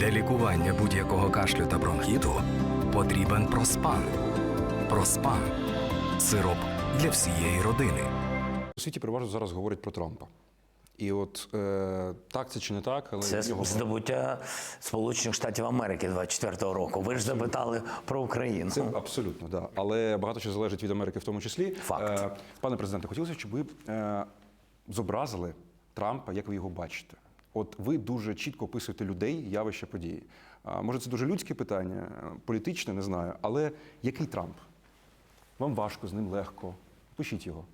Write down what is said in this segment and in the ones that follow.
Для лікування будь-якого кашлю та бронхіту потрібен проспан. Проспан сироп для всієї родини. У світі переважно зараз говорять про Трампа. І от е, так це чи не так, але Це в нього здобуття Сполучених Штатів Америки 24-го року. Ви ж запитали про Україну. це абсолютно да. Але багато що залежить від Америки, в тому числі. Факт. Е, пане президенте, хотілося, щоб ви е, зобразили Трампа, як ви його бачите. От ви дуже чітко описуєте людей, явища події. Може, це дуже людське питання, політичне, не знаю. Але який Трамп? Вам важко, з ним легко. Пишіть його.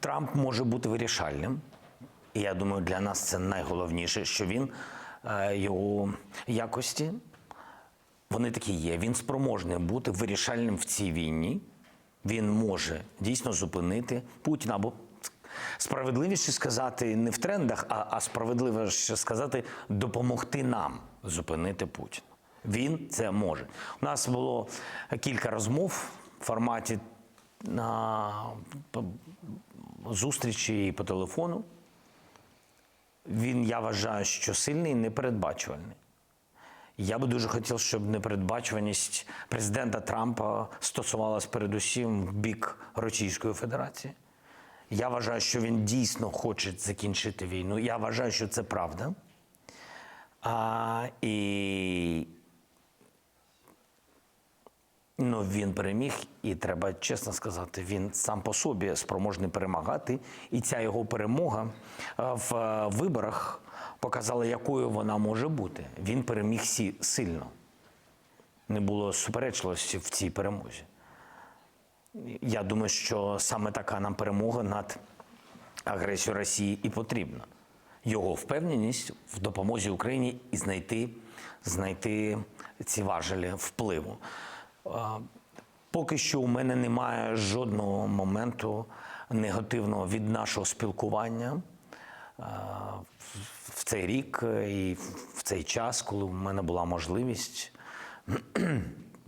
Трамп може бути вирішальним. І я думаю, для нас це найголовніше, що він е, його якості, вони такі є. Він спроможний бути вирішальним в цій війні. Він може дійсно зупинити Путіна або справедливіше сказати не в трендах, а, а справедливіше сказати допомогти нам зупинити Путіна. Він це може. У нас було кілька розмов в форматі на зустрічі по телефону. Він, я вважаю, що сильний і непередбачувальний. Я би дуже хотів, щоб непередбачуваність президента Трампа стосувалась передусім в бік Російської Федерації. Я вважаю, що він дійсно хоче закінчити війну. Я вважаю, що це правда. А, і Ну, він переміг, і треба чесно сказати, він сам по собі спроможний перемагати. І ця його перемога е, в е, виборах показала, якою вона може бути. Він переміг сильно. Не було суперечливості в цій перемозі. Я думаю, що саме така нам перемога над агресією Росії і потрібна. Його впевненість в допомозі Україні і знайти, знайти ці важелі впливу. Поки що у мене немає жодного моменту негативного від нашого спілкування в- в цей рік і в цей час, коли в мене була можливість.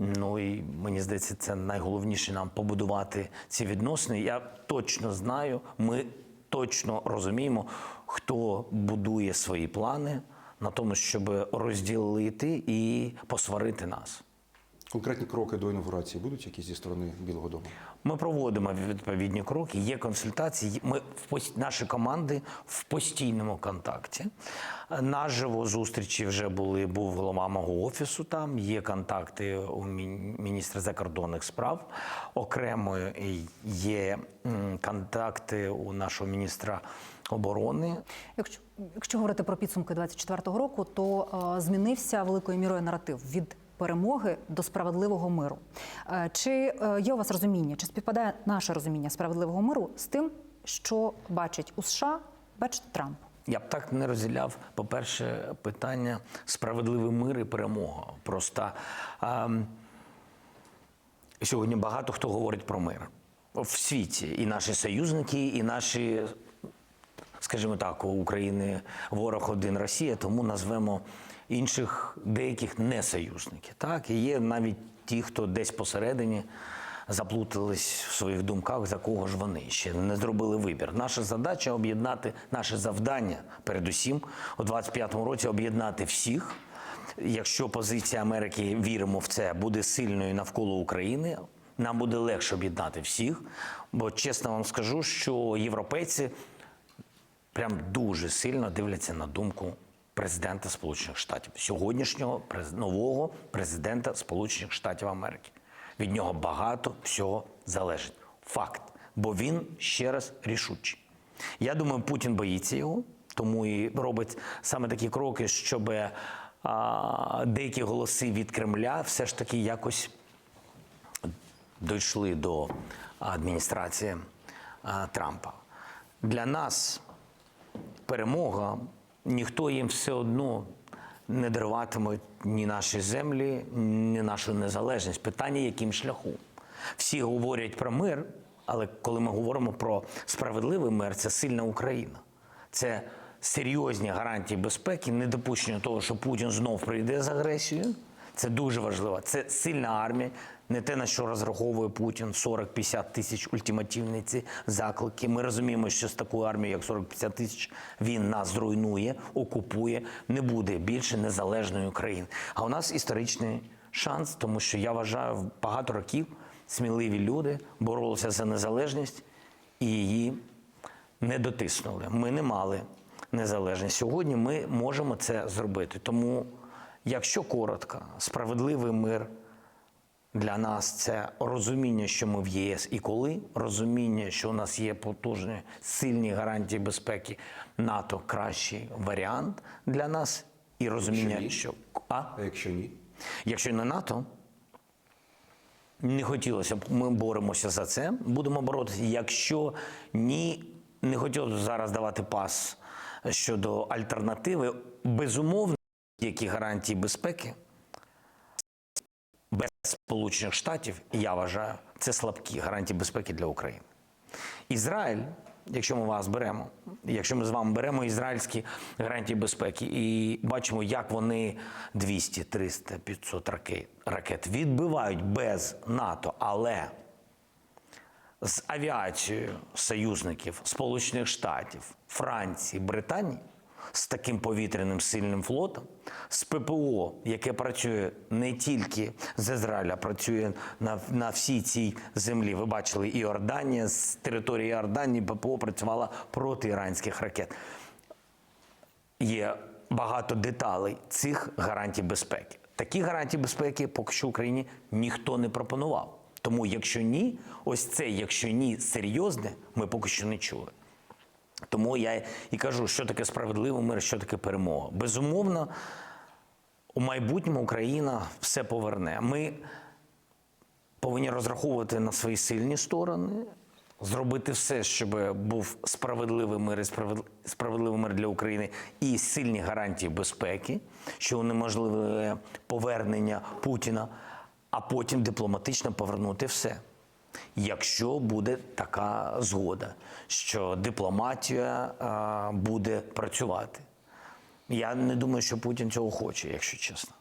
Ну і мені здається, це найголовніше нам побудувати ці відносини. Я точно знаю, ми точно розуміємо, хто будує свої плани на тому, щоб розділити і посварити нас. Конкретні кроки до інаугурації будуть якісь зі сторони Білого Дому? Ми проводимо відповідні кроки, є консультації. Ми в наші команди в постійному контакті. Наживо зустрічі вже були. Був голова мого офісу. Там є контакти у мін- міністра закордонних справ. Окремо є контакти у нашого міністра оборони. Якщо, якщо говорити про підсумки 24-го року, то е, змінився великою мірою наратив від перемоги до справедливого миру. Е, чи е, є у вас розуміння, чи співпадає наше розуміння справедливого миру з тим, що бачить у США, бачить Трамп? Я б так не розділяв, по-перше, питання справедливий мир і перемога. Просто ем, сьогодні багато хто говорить про мир в світі. І наші союзники, і наші, скажімо так, у України ворог один Росія, тому назвемо інших деяких не союзники. Так, і є навіть ті, хто десь посередині заплутались в своїх думках, за кого ж вони ще не зробили вибір. Наша задача об'єднати наше завдання, передусім, у 25-му році об'єднати всіх. Якщо позиція Америки віримо в це, буде сильною навколо України. Нам буде легше об'єднати всіх, бо чесно вам скажу, що європейці прям дуже сильно дивляться на думку президента Сполучених Штатів, сьогоднішнього нового президента Сполучених Штатів Америки. Від нього багато всього залежить. Факт. Бо він ще раз рішучий. Я думаю, Путін боїться його, тому і робить саме такі кроки, щоб а, деякі голоси від Кремля все ж таки якось дійшли до адміністрації а, Трампа. Для нас перемога, ніхто їм все одно не даруватиме ні наші землі, ні нашу незалежність. Питання, яким шляхом. Всі говорять про мир, але коли ми говоримо про справедливий мир, це сильна Україна. Це серйозні гарантії безпеки, недопущення того, що Путін знов прийде з агресією. Це дуже важливо. Це сильна армія, не те на що розраховує Путін 40-50 тисяч ультимативні ці заклики. Ми розуміємо, що з такою армією, як 40-50 тисяч, він нас зруйнує, окупує, не буде більше незалежної України. А у нас історичний шанс, тому що я вважаю, багато років сміливі люди боролися за незалежність і її не дотиснули. Ми не мали незалежність. Сьогодні ми можемо це зробити. Тому, якщо коротко, справедливий мир для нас це розуміння, що ми в ЄС і коли, розуміння, що у нас є потужні сильні гарантії безпеки НАТО кращий варіант для нас, і розуміння, ні? що а А якщо ні? Якщо не НАТО, не хотілося б, ми боремося за це, будемо боротися. Якщо ні, не хотілося б зараз давати пас щодо альтернативи, безумовно, які гарантії безпеки без Сполучених Штатів, я вважаю, це слабкі гарантії безпеки для України. Ізраїль, якщо ми вас беремо, якщо ми з вами беремо ізраїльські гарантії безпеки і бачимо, як вони 200, 300, 500 ракет, ракет відбивають без НАТО, але з авіацією союзників Сполучених Штатів, Франції, Британії, з таким повітряним сильним флотом, з ППО, яке працює не тільки з Ізраїля, працює на, на всій цій землі. Ви бачили, Іорданія з території Іорданії ППО працювала проти іранських ракет. Є багато деталей цих гарантій безпеки. Такі гарантії безпеки поки що Україні ніхто не пропонував. Тому, якщо ні, ось це, якщо ні, серйозне, ми поки що не чули. Тому я і кажу, що таке справедливий мир, що таке перемога. Безумовно, у майбутньому Україна все поверне. Ми повинні розраховувати на свої сильні сторони, зробити все, щоб був справедливий мир і справедливий мир для України і сильні гарантії безпеки, що унеможливе повернення Путіна, а потім дипломатично повернути все. Якщо буде така згода, що дипломатія буде працювати. Я не думаю, що Путін цього хоче, якщо чесно.